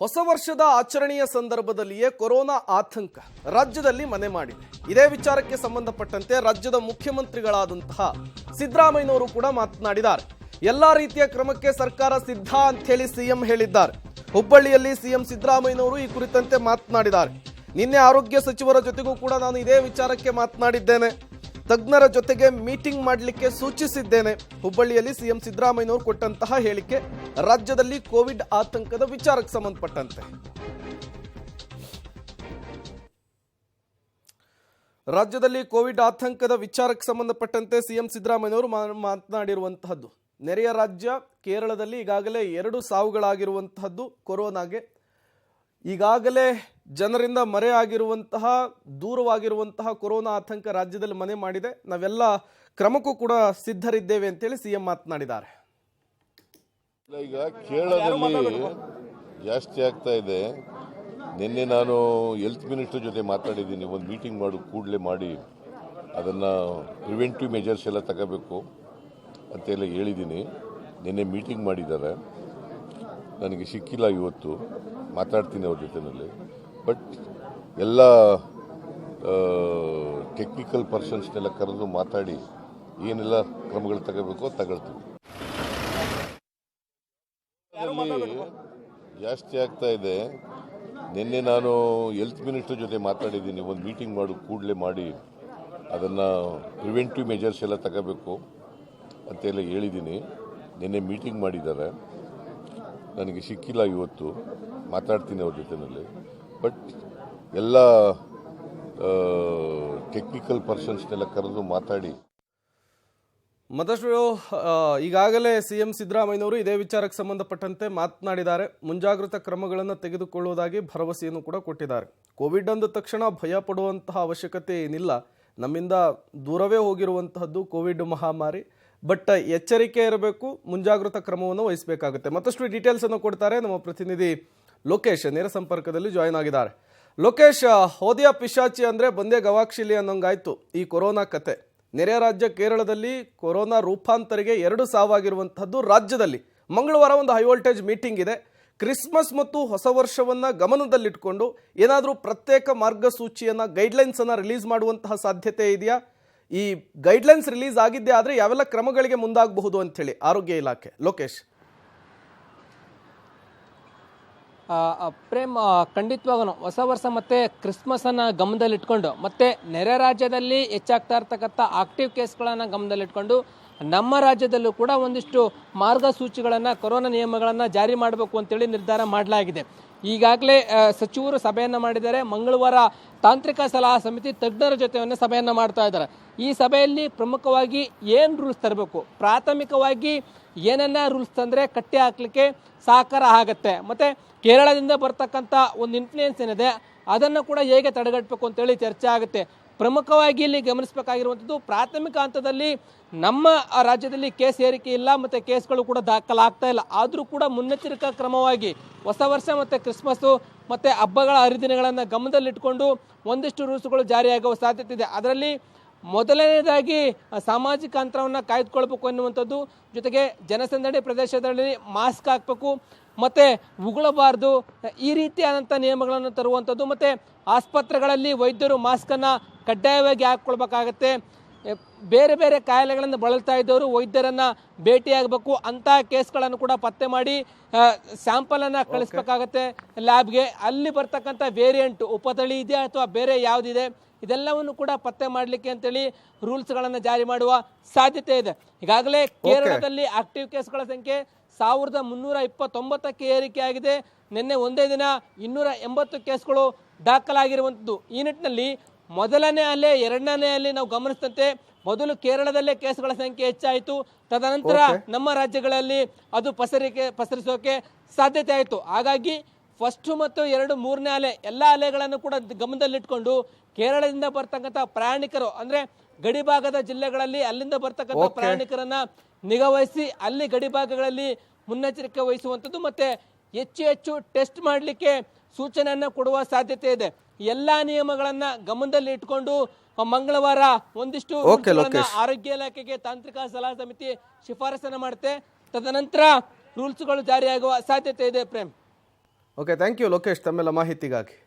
ಹೊಸ ವರ್ಷದ ಆಚರಣೆಯ ಸಂದರ್ಭದಲ್ಲಿಯೇ ಕೊರೋನಾ ಆತಂಕ ರಾಜ್ಯದಲ್ಲಿ ಮನೆ ಮಾಡಿದೆ. ಇದೇ ವಿಚಾರಕ್ಕೆ ಸಂಬಂಧಪಟ್ಟಂತೆ ರಾಜ್ಯದ ಮುಖ್ಯಮಂತ್ರಿಗಳಾದಂತಹ ಸಿದ್ದರಾಮಯ್ಯನವರು ಕೂಡ ಮಾತನಾಡಿದ್ದಾರೆ. ಎಲ್ಲಾ ರೀತಿಯ ಕ್ರಮಕ್ಕೆ ಸರ್ಕಾರ ಸಿದ್ಧ ಅಂತ ಹೇಳಿ ಸಿಎಂ ಹೇಳಿದ್ದಾರೆ. ಹುಬ್ಬಳ್ಳಿಯಲ್ಲಿ ಸಿಎಂ ಸಿದ್ದರಾಮಯ್ಯನವರು ಈ ಕುರಿತಂತೆ ಮಾತನಾಡಿದ್ದಾರೆ. ನಿನ್ನೆ ಆರೋಗ್ಯ ಸಚಿವರ ಜೊತೆಗೂ ಕೂಡ ನಾನು ಇದೇ ವಿಚಾರಕ್ಕೆ ಮಾತನಾಡಿದ್ದೇನೆ. ತಜ್ಞರ ಜೊತೆಗೆ ಮೀಟಿಂಗ್ ಮಾಡಲಿಕ್ಕೆ ಸೂಚಿಸಿದ್ದೇನೆ. ಹುಬ್ಬಳ್ಳಿಯಲ್ಲಿ ಸಿಎಂ ಸಿದ್ದರಾಮಯ್ಯನವರು ಕೊಟ್ಟಂತಹ ಹೇಳಿಕೆ, ರಾಜ್ಯದಲ್ಲಿ ಕೋವಿಡ್ ಆತಂಕದ ವಿಚಾರಕ್ಕೆ ಸಂಬಂಧಪಟ್ಟಂತೆ. ರಾಜ್ಯದಲ್ಲಿ ಕೋವಿಡ್ ಆತಂಕದ ವಿಚಾರಕ್ಕೆ ಸಂಬಂಧಪಟ್ಟಂತೆ ಸಿಎಂ ಸಿದ್ದರಾಮಯ್ಯನವರು ಮಾ- ಮಾತನಾಡಿರುವಂತಹದ್ದು. ನೆರೆಯ ರಾಜ್ಯ ಕೇರಳದಲ್ಲಿ ಈಗಾಗಲೇ ಎರಡು ಸಾವುಗಳಾಗಿರುವಂತಹದ್ದು ಕೊರೋನಾಗೆ. ಈಗಾಗಲೇ ಜನರಿಂದ ಮರೆಯಾಗಿರುವಂತಹ ದೂರವಾಗಿರುವಂತಹ ಕೊರೋನಾ ಆತಂಕ ರಾಜ್ಯದಲ್ಲಿ ಮನೆ ಮಾಡಿದೆ. ನಾವೆಲ್ಲ ಕ್ರಮಕ್ಕೂ ಕೂಡ ಸಿದ್ಧರಿದ್ದೇವೆ ಅಂತೇಳಿ ಸಿಎಂ ಮಾತನಾಡಿದ್ದಾರೆ. ಇಲ್ಲ, ಈಗ ಕೇರಳದಲ್ಲಿ ಜಾಸ್ತಿ ಆಗ್ತಾ ಇದೆ. ನಿನ್ನೆ ನಾನು ಹೆಲ್ತ್ ಮಿನಿಸ್ಟರ್ ಜೊತೆ ಮಾತಾಡಿದ್ದೀನಿ. ಒಂದು ಮೀಟಿಂಗ್ ಮಾಡು ಕೂಡಲೇ ಮಾಡಿ. ಅದನ್ನು ಪ್ರಿವೆಂಟಿವ್ ಮೆಜರ್ಸ್ ಎಲ್ಲ ತಗೋಬೇಕು ಅಂತೆಲ್ಲ ಹೇಳಿದ್ದೀನಿ. ನಿನ್ನೆ ಮೀಟಿಂಗ್ ಮಾಡಿದ್ದಾರೆ. ನನಗೆ ಸಿಕ್ಕಿಲ್ಲ ಇವತ್ತು. ಮಾತಾಡ್ತೀನಿ ಅವ್ರ ಜೊತೆಯಲ್ಲಿ ಬಟ್ ಎಲ್ಲ ಟೆಕ್ನಿಕಲ್ ಪರ್ಸನ್ಸ್ನೆಲ್ಲ ಕರೆದು ಮಾತಾಡಿ ಏನೆಲ್ಲ ಕ್ರಮಗಳು ತಗೋಬೇಕೋ ತಗೊಳ್ತೀವಿ. ಜಾಸ್ತಿ ಆಗ್ತಾ ಇದೆ. ನಿನ್ನೆ ನಾನು ಹೆಲ್ತ್ ಮಿನಿಸ್ಟರ್ ಜೊತೆ ಮಾತಾಡಿದ್ದೀನಿ. ಒಂದು ಮೀಟಿಂಗ್ ಮಾಡು ಕೂಡಲೇ ಮಾಡಿ. ಅದನ್ನು ಪ್ರಿವೆಂಟಿವ್ ಮೆಜರ್ಸ್ ಎಲ್ಲ ತಗೋಬೇಕು ಅಂತೆಲ್ಲ ಹೇಳಿದ್ದೀನಿ. ನಿನ್ನೆ ಮೀಟಿಂಗ್ ಮಾಡಿದ್ದಾರೆ. ನನಗೆ ಸಿಕ್ಕಿಲ್ಲ ಇವತ್ತು. ಮಾತಾಡ್ತೀನಿ ಅವ್ರ ಜೊತೆಯಲ್ಲಿ ಬಟ್ ಎಲ್ಲ ಟೆಕ್ನಿಕಲ್ ಪರ್ಸನ್ಸ್ನೆಲ್ಲ ಕರೆದು ಮಾತಾಡಿ. ಮತ್ತಷ್ಟು ಈಗಾಗಲೇ ಸಿ ಎಂ ಸಿದ್ದರಾಮಯ್ಯನವರು ಇದೇ ವಿಚಾರಕ್ಕೆ ಸಂಬಂಧಪಟ್ಟಂತೆ ಮಾತನಾಡಿದ್ದಾರೆ. ಮುಂಜಾಗ್ರತಾ ಕ್ರಮಗಳನ್ನು ತೆಗೆದುಕೊಳ್ಳುವುದಾಗಿ ಭರವಸೆಯನ್ನು ಕೂಡ ಕೊಟ್ಟಿದ್ದಾರೆ. ಕೋವಿಡ್ ಅಂದ ತಕ್ಷಣ ಭಯ ಪಡುವಂತಹ ಅವಶ್ಯಕತೆ ಏನಿಲ್ಲ. ನಮ್ಮಿಂದ ದೂರವೇ ಹೋಗಿರುವಂತಹದ್ದು ಕೋವಿಡ್ ಮಹಾಮಾರಿ. ಬಟ್ ಎಚ್ಚರಿಕೆ ಇರಬೇಕು, ಮುಂಜಾಗ್ರತಾ ಕ್ರಮವನ್ನು ವಹಿಸಬೇಕಾಗುತ್ತೆ. ಮತ್ತಷ್ಟು ಡೀಟೇಲ್ಸ್ ಅನ್ನು ಕೊಡ್ತಾರೆ ನಮ್ಮ ಪ್ರತಿನಿಧಿ ಲೋಕೇಶ್. ನೇರ ಸಂಪರ್ಕದಲ್ಲಿ ಜಾಯಿನ್ ಆಗಿದ್ದಾರೆ. ಲೋಕೇಶ್, ಹೋದಿಯ ಪಿಶಾಚಿ ಅಂದ್ರೆ ಬಂದೇ ಗವಾಕ್ಷಿಲಿ ಅನ್ನೋಂಗಾಯ್ತು. ಈ ಕೊರೋನಾ ಕತೆ. ನೆರೆಯ ರಾಜ್ಯ ಕೇರಳದಲ್ಲಿ ಕೊರೋನಾ ರೂಪಾಂತರಿಗೆ ಎರಡು ಸಾವಾಗಿರುವಂತಹದ್ದು ರಾಜ್ಯದಲ್ಲಿ. ಮಂಗಳವಾರ ಒಂದು ಹೈ ವೋಲ್ಟೇಜ್ ಮೀಟಿಂಗ್ ಇದೆ. ಕ್ರಿಸ್ಮಸ್ ಮತ್ತು ಹೊಸ ವರ್ಷವನ್ನ ಗಮನದಲ್ಲಿಟ್ಕೊಂಡು ಏನಾದರೂ ಪ್ರತ್ಯೇಕ ಮಾರ್ಗಸೂಚಿಯನ್ನ ಗೈಡ್ಲೈನ್ಸನ್ನು ರಿಲೀಸ್ ಮಾಡುವಂತಹ ಸಾಧ್ಯತೆ ಇದೆಯಾ? ಈ ಗೈಡ್ಲೈನ್ಸ್ ರಿಲೀಸ್ ಆಗಿದ್ದೇ ಆದರೆ ಯಾವೆಲ್ಲ ಕ್ರಮಗಳಿಗೆ ಮುಂದಾಗಬಹುದು ಅಂತ ಹೇಳಿ ಆರೋಗ್ಯ ಇಲಾಖೆ. ಲೋಕೇಶ್. ಪ್ರೇಮ್ ಖಂಡಿತವಾಗೂ ಹೊಸ ವರ್ಷ ಮತ್ತೆ ಕ್ರಿಸ್ಮಸ್ ಅನ್ನ ಗಮನದಲ್ಲಿಟ್ಕೊಂಡು ಮತ್ತೆ ನೆರೆ ರಾಜ್ಯದಲ್ಲಿ ಹೆಚ್ಚಾಗ್ತಾ ಇರ್ತಕ್ಕಂಥ ಆಕ್ಟಿವ್ ಕೇಸ್ಗಳನ್ನು ಗಮನದಲ್ಲಿಟ್ಕೊಂಡು ನಮ್ಮ ರಾಜ್ಯದಲ್ಲೂ ಕೂಡ ಒಂದಿಷ್ಟು ಮಾರ್ಗಸೂಚಿಗಳನ್ನು, ಕೊರೋನಾ ನಿಯಮಗಳನ್ನು ಜಾರಿ ಮಾಡಬೇಕು ಅಂತೇಳಿ ನಿರ್ಧಾರ ಮಾಡಲಾಗಿದೆ. ಈಗಾಗಲೇ ಸಚಿವರು ಸಭೆಯನ್ನು ಮಾಡಿದ್ದಾರೆ. ಮಂಗಳವಾರ ತಾಂತ್ರಿಕ ಸಲಹಾ ಸಮಿತಿ ತಜ್ಞರ ಜೊತೆಯನ್ನು ಸಭೆಯನ್ನು ಮಾಡ್ತಾ ಇದ್ದಾರೆ. ಈ ಸಭೆಯಲ್ಲಿ ಪ್ರಮುಖವಾಗಿ ಏನು ರೂಲ್ಸ್ ತರಬೇಕು? ಪ್ರಾಥಮಿಕವಾಗಿ ಏನನ್ನ ರೂಲ್ಸ್ ತಂದರೆ ಕಟ್ಟಿ ಹಾಕಲಿಕ್ಕೆ ಸಹಕಾರ ಆಗುತ್ತೆ. ಮತ್ತು ಕೇರಳದಿಂದ ಬರ್ತಕ್ಕಂಥ ಒಂದು ಇನ್ಫ್ಲೂಯೆನ್ಸ್ ಏನಿದೆ ಅದನ್ನು ಕೂಡ ಹೇಗೆ ತಡೆಗಟ್ಟಬೇಕು ಅಂತೇಳಿ ಚರ್ಚೆ ಆಗುತ್ತೆ. ಪ್ರಮುಖವಾಗಿ ಇಲ್ಲಿ ಗಮನಿಸಬೇಕಾಗಿರುವಂಥದ್ದು ಪ್ರಾಥಮಿಕ ಹಂತದಲ್ಲಿ ನಮ್ಮ ರಾಜ್ಯದಲ್ಲಿ ಕೇಸ್ ಏರಿಕೆ ಇಲ್ಲ ಮತ್ತು ಕೇಸ್ಗಳು ಕೂಡ ದಾಖಲಾಗ್ತಾ ಇಲ್ಲ. ಆದರೂ ಕೂಡ ಮುನ್ನೆಚ್ಚರಿಕಾ ಕ್ರಮವಾಗಿ ಹೊಸ ವರ್ಷ ಮತ್ತು ಕ್ರಿಸ್ಮಸ್ಸು ಮತ್ತು ಹಬ್ಬಗಳ ಹರಿದಿನಗಳನ್ನು ಗಮನದಲ್ಲಿಟ್ಟುಕೊಂಡು ಒಂದಿಷ್ಟು ರೂಲ್ಸ್ಗಳು ಜಾರಿಯಾಗುವ ಸಾಧ್ಯತೆ ಇದೆ. ಅದರಲ್ಲಿ ಮೊದಲನೇದಾಗಿ ಸಾಮಾಜಿಕ ಅಂತರವನ್ನು ಕಾಯ್ದುಕೊಳ್ಬೇಕು ಅನ್ನುವಂಥದ್ದು ಜೊತೆಗೆ ಜನಸಂದಣಿ ಪ್ರದೇಶದಲ್ಲಿ ಮಾಸ್ಕ್ ಹಾಕಬೇಕು. ಮತ್ತೆ ಉಗುಳಬಾರ್ದು. ಈ ರೀತಿಯಾದಂಥ ನಿಯಮಗಳನ್ನು ತರುವಂಥದ್ದು ಮತ್ತು ಆಸ್ಪತ್ರೆಗಳಲ್ಲಿ ವೈದ್ಯರು ಮಾಸ್ಕನ್ನು ಕಡ್ಡಾಯವಾಗಿ ಹಾಕ್ಕೊಳ್ಬೇಕಾಗತ್ತೆ. ಬೇರೆ ಬೇರೆ ಕಾಯಿಲೆಗಳನ್ನು ಬಳಲ್ತಾ ಇದ್ದವರು ವೈದ್ಯರನ್ನು ಭೇಟಿಯಾಗಬೇಕು ಅಂತ ಕೇಸ್ಗಳನ್ನು ಕೂಡ ಪತ್ತೆ ಮಾಡಿ ಸ್ಯಾಂಪಲನ್ನು ಕಳಿಸ್ಬೇಕಾಗತ್ತೆ ಲ್ಯಾಬ್ಗೆ. ಅಲ್ಲಿ ಬರ್ತಕ್ಕಂಥ ವೇರಿಯಂಟ್ ಉಪತಳಿ ಇದೆ ಅಥವಾ ಬೇರೆ ಯಾವುದಿದೆ? ಇದೆಲ್ಲವನ್ನು ಕೂಡ ಪತ್ತೆ ಮಾಡಲಿಕ್ಕೆ ಅಂತೇಳಿ ರೂಲ್ಸ್ಗಳನ್ನು ಜಾರಿ ಮಾಡುವ ಸಾಧ್ಯತೆ ಇದೆ. ಈಗಾಗಲೇ ಕೇರಳದಲ್ಲಿ ಆಕ್ಟಿವ್ ಕೇಸ್ಗಳ ಸಂಖ್ಯೆ ಸಾವಿರದ ಮುನ್ನೂರ ಇಪ್ಪತ್ತೊಂಬತ್ತಕ್ಕೆ ಏರಿಕೆ ಆಗಿದೆ ನಿನ್ನೆ ಒಂದೇ ದಿನ ಇನ್ನೂರ ಎಂಬತ್ತು ಕೇಸ್ಗಳು ದಾಖಲಾಗಿರುವಂಥದ್ದು. ಈ ನಿಟ್ಟಿನಲ್ಲಿ ಮೊದಲನೇ ಅಲೆ ಎರಡನೇ ಅಲೆ ನಾವು ಗಮನಿಸಿದಂತೆ ಮೊದಲು ಕೇರಳದಲ್ಲೇ ಕೇಸ್ಗಳ ಸಂಖ್ಯೆ ಹೆಚ್ಚಾಯಿತು. ತದನಂತರ ನಮ್ಮ ರಾಜ್ಯಗಳಲ್ಲಿ ಅದು ಪಸರಿಕೆ ಪಸರಿಸೋಕೆ ಸಾಧ್ಯತೆ ಆಯಿತು. ಹಾಗಾಗಿ ಫಸ್ಟ್ ಮತ್ತು ಎರಡು ಮೂರನೇ ಅಲೆ ಎಲ್ಲ ಅಲೆಗಳನ್ನು ಕೂಡ ಗಮನದಲ್ಲಿಟ್ಕೊಂಡು ಕೇರಳದಿಂದ ಬರ್ತಕ್ಕಂಥ ಪ್ರಯಾಣಿಕರು ಅಂದ್ರೆ ಗಡಿಭಾಗದ ಜಿಲ್ಲೆಗಳಲ್ಲಿ ಅಲ್ಲಿಂದ ಬರ್ತಕ್ಕಂಥ ಪ್ರಯಾಣಿಕರನ್ನು ನಿಗಾವಹಿಸಿ ಅಲ್ಲಿ ಗಡಿಭಾಗಗಳಲ್ಲಿ ಮುನ್ನೆಚ್ಚರಿಕೆ ವಹಿಸುವಂಥದ್ದು ಮತ್ತೆ ಹೆಚ್ಚು ಹೆಚ್ಚು ಟೆಸ್ಟ್ ಮಾಡಲಿಕ್ಕೆ ಸೂಚನೆಯನ್ನು ಕೊಡುವ ಸಾಧ್ಯತೆ ಇದೆ. ಎಲ್ಲಾ ನಿಯಮಗಳನ್ನ ಗಮನದಲ್ಲಿ ಇಟ್ಕೊಂಡು ಮಂಗಳವಾರ ಒಂದಿಷ್ಟು ಆರೋಗ್ಯ ಇಲಾಖೆಗೆ ತಾಂತ್ರಿಕ ಸಲಹಾ ಸಮಿತಿ ಶಿಫಾರಸನ್ನು ಮಾಡುತ್ತೆ. ತದನಂತರ ರೂಲ್ಸ್ಗಳು ಜಾರಿಯಾಗುವ ಸಾಧ್ಯತೆ ಇದೆ Prem. Okay thank you Lokesh ತಮ್ಮೆಲ್ಲ ಮಾಹಿತಿಗಾಗಿ.